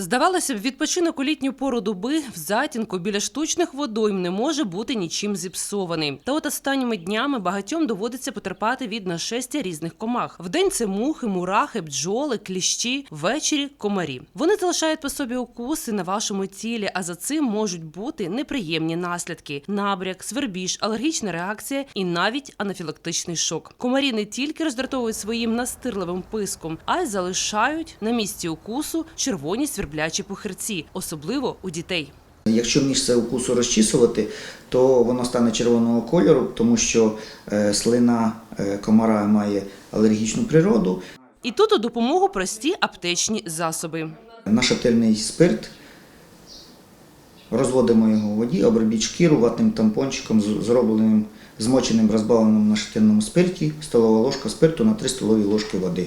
Здавалося б, відпочинок у літню пору доби в затінку біля штучних водойм не може бути нічим зіпсований. Та от останніми днями багатьом доводиться потерпати від нашестя різних комах. Вдень це мухи, мурахи, бджоли, кліщі, ввечері комарі. Вони залишають по собі укуси на вашому тілі, а за цим можуть бути неприємні наслідки: набряк, свербіж, алергічна реакція і навіть анафілактичний шок. Комарі не тільки роздратовують своїм настирливим писком, а й залишають на місці укусу червоні сверблячі пухирці, особливо у дітей. Якщо місце укусу розчісувати, то воно стане червоного кольору, тому що е, слина е, комара має алергічну природу. І тут у допомогу прості аптечні засоби. Нашатирний спирт, розводимо його у воді, обробіть шкіру ватним тампончиком, зробленим змоченим розбавленим в нашатирному спирті, столова ложка спирту на 3 столові ложки води.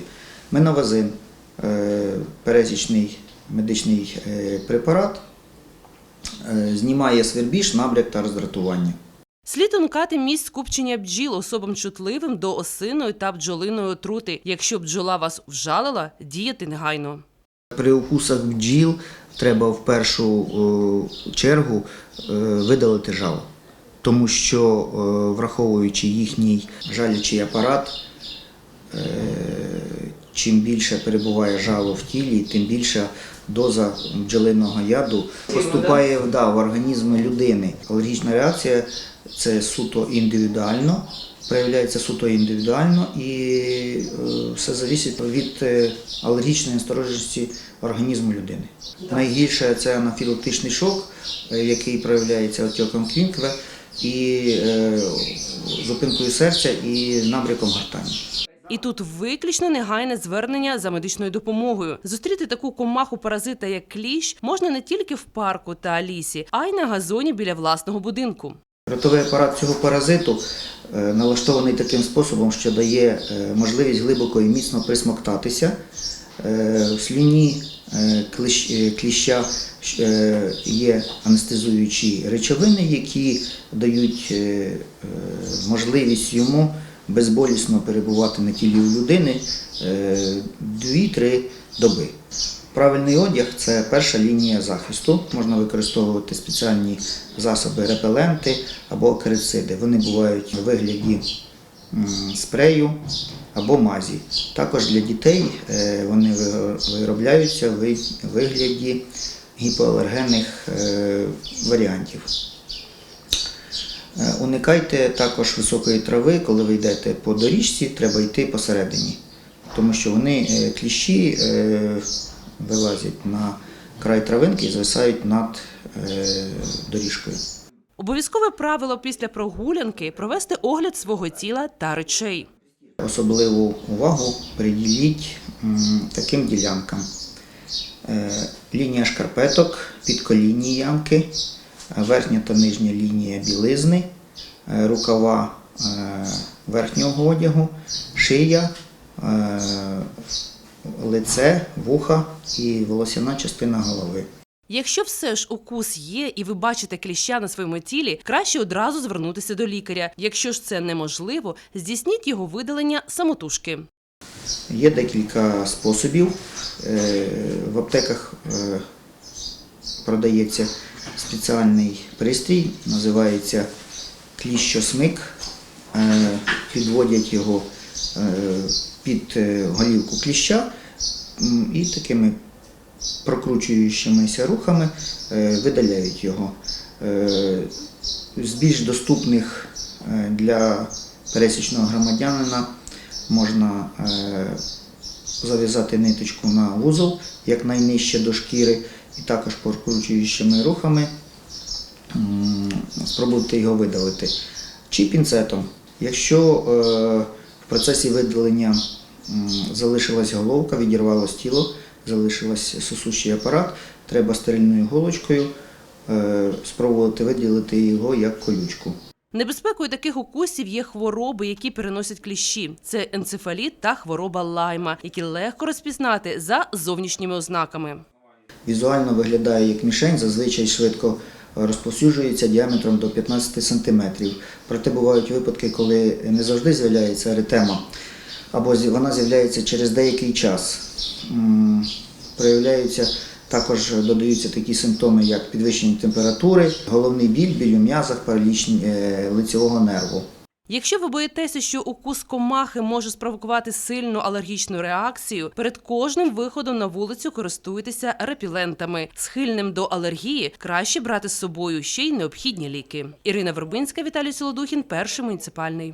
Меновазин е, пересічний медичний е, препарат, е, знімає свербіж, набряк та роздратування. Слід уникати місць скупчення бджіл особам чутливим до осиної та бджолиної отрути. Якщо бджола вас вжалила, діяти негайно. При укусах бджіл треба в першу е, чергу видалити жало, тому що, враховуючи їхній жалючий апарат, чим більше перебуває жало в тілі, тим більша доза бджолиного яду поступає да, в організм людини. Алергічна реакція це суто індивідуально, проявляється суто індивідуально і е, все залежить від е, алергічної настороженості організму людини. Найгірше це анафілактичний шок, е, який проявляється отеком квінкве і е, зупинкою серця і набряком гортані. І тут виключно негайне звернення за медичною допомогою. Зустріти таку комаху паразита, як кліщ, можна не тільки в парку та лісі, а й на газоні біля власного будинку. Ротовий апарат цього паразиту е, налаштований таким способом, що дає е, можливість глибоко і міцно присмоктатися. Е, В слюні кліща є анестезуючі речовини, які дають можливість йому безболісно перебувати на тілі у людини е, 2-3 доби. Правильний одяг це перша лінія захисту. Можна використовувати спеціальні засоби репеленти або акарициди. Вони бувають у вигляді спрею або мазі. Також для дітей е, вони виробляються в вигляді гіпоалергенних е, варіантів. Е, Уникайте також високої трави, коли ви йдете по доріжці, треба йти посередині, тому що вони е, кліщі е, вилазять на край травинки і зависають над доріжкою. Обов'язкове правило після прогулянки провести огляд свого тіла та речей. Особливу увагу приділіть таким ділянкам. Лінія шкарпеток, підколінні ямки, верхня та нижня лінія білизни, е, рукава е, верхнього одягу, шия, е, лице, вуха і волосяна частина голови. Якщо все ж укус є і ви бачите кліща на своєму тілі, краще одразу звернутися до лікаря. Якщо ж це неможливо, здійсніть його видалення самотужки. Є декілька способів. В аптеках продається спеціальний пристрій, називається кліщосмик. Е, Підводять його е, під е, голівку кліща і такими прокручуючимися рухами видаляють його. З більш доступних для пересічного громадянина можна зав'язати ниточку на вузол якнайнижче до шкіри і також прокручуючими рухами спробувати його видалити. Чи пінцетом. Якщо е, в процесі видалення залишилась головка, відірвалось тіло, залишилась сосущий апарат, треба стерильною голочкою е, спробувати виділити його як колючку. Небезпекою таких укусів є хвороби, які переносять кліщі. Це енцефаліт та хвороба лайма, які легко розпізнати за зовнішніми ознаками. Візуально виглядає як мішень, зазвичай швидко розповсюджується діаметром до 15 см. Проте бувають випадки, коли не завжди з'являється еритема, або вона з'являється через деякий час. Проявляються Також додаються такі симптоми, як підвищення температури, головний біль, біль у м'язах, параліч е, лицевого нерву. Якщо ви боїтеся, що укус комахи може спровокувати сильну алергічну реакцію, перед кожним виходом на вулицю користуйтеся репілентами. Схильним до алергії краще брати з собою ще й необхідні ліки. Ірина Вербинська, Віталій Солодухін, перший муніципальний.